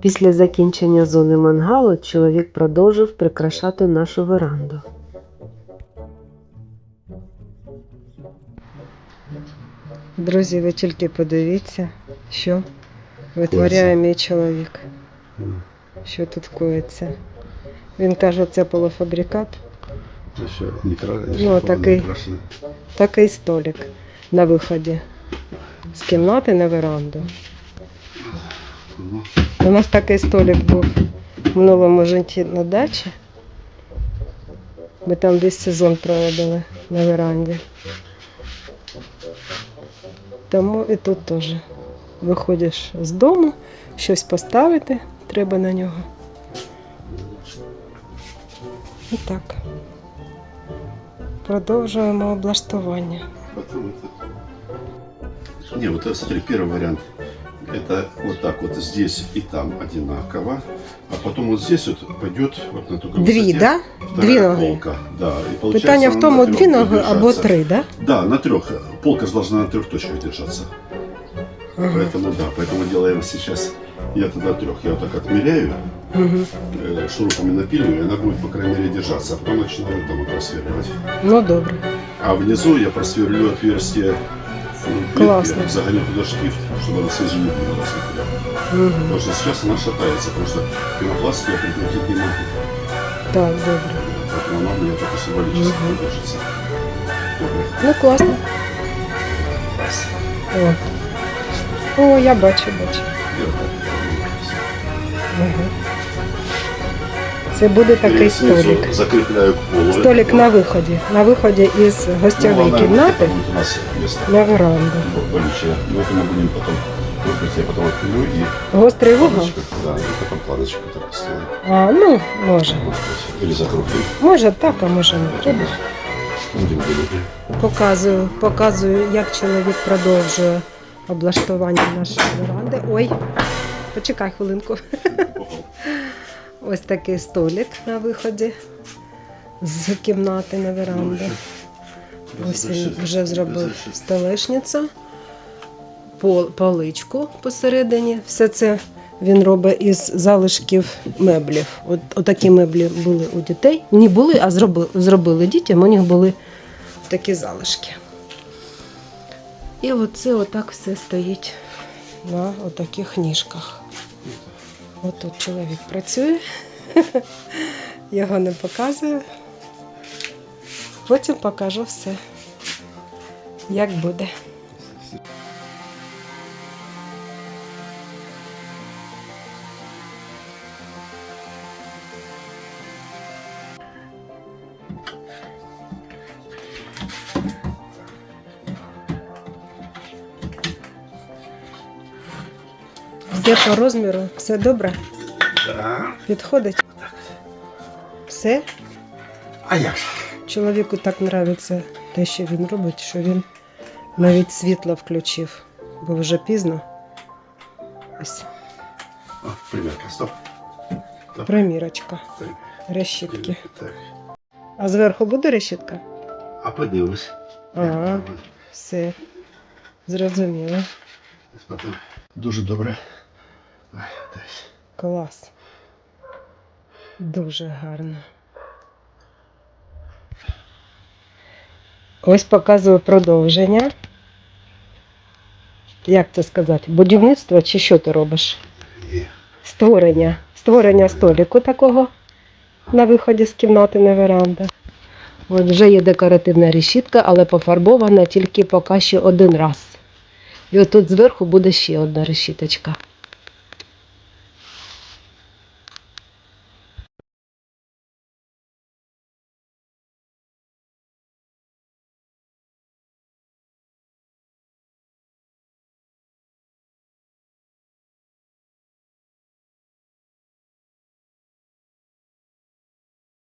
Після закінчення зони мангалу чоловік продовжив прикрашати нашу веранду. Друзі, ви тільки подивіться, що витворяє мій чоловік. Що тут коїться. Він каже, це полуфабрикат. Не Ну, такий. Такий столик на виході з кімнати на веранду. Ну, У нас такий столик був в минулому житті на дачі. Ми там весь сезон проводили на веранді. Тому і тут теж виходиш з дому, щось поставити треба на нього. І так. Продовжуємо облаштування. потом это... Не, вот это, смотри, первый вариант. Это вот так вот здесь и там одинаково. А потом вот здесь вот пойдет вот на такой Дві, высоте да? вторая Дві ноги. полка. Да, и получается Питання в она тому, на трёх дві ноги будет або держаться. три, да? Да, на трех. Полка же должна на трех точках держаться. Ага. Поэтому да, поэтому делаем сейчас. Я тогда трех. Я вот так отмеряю, Угу. э, шурупами напиливаю, и она будет, по крайней мере, держаться. А потом начинаю там вот просверливать. Ну добре. А внизу я просверлю отверстие Классно. загоню туда штифт, чтобы она снизу не. Угу. Потому что сейчас она шатается, потому что пенопласт я прикрутить не могу. Так, добре. Поэтому она у меня только символически Мгм. держится. Ну класно. О. О, я бачу, бачу. Я так. Угу. Це буде такий И снизу столик. Закрепляю к полу. Столик на виході. На виході із Ну, гостьової она кімнати будет у нас место на веранду. болючее. Но это мы будем потом, может быть, я потом отпилю и Гострий вугол? планочку, да, и потом планочку так сделаю. А, ну, може. Может быть. Или закруглим. Може так, а може не треба. Будем делать. Показую, показую, як чоловік продовжує облаштування нашої веранди. Ой, почекай хвилинку. Ось такий столик на виході з кімнати на веранду. Ось він вже зробив столешницю, пол- поличку посередині. Все це він робить із залишків меблів. От отакі меблі були у дітей. Не були, а зробили, зробили дітям. У них були такі залишки. І оце отак все стоїть на отаких ніжках. От тут чоловік працює. Його не показую. Потім покажу все, як буде. Все по розміру, все добре? Да. Підходить? Все? А як? Чоловіку так подобається те, що він робить, що він навіть світло включив, бо вже пізно. Ось О, примерка, стоп. Стоп. примірочка, Так. решітки. Так. А зверху буде решітка? А подивимось. Ага, все. Зрозуміло. Дуже добре. Клас. Дуже гарно. Ось показую продовження. Як це сказати? Будівництво чи що ти робиш? Створення. Створення століку такого на виході з кімнати на веранда. От вже є декоративна решітка, але пофарбована тільки поки що один раз. І отут зверху буде ще одна решіточка.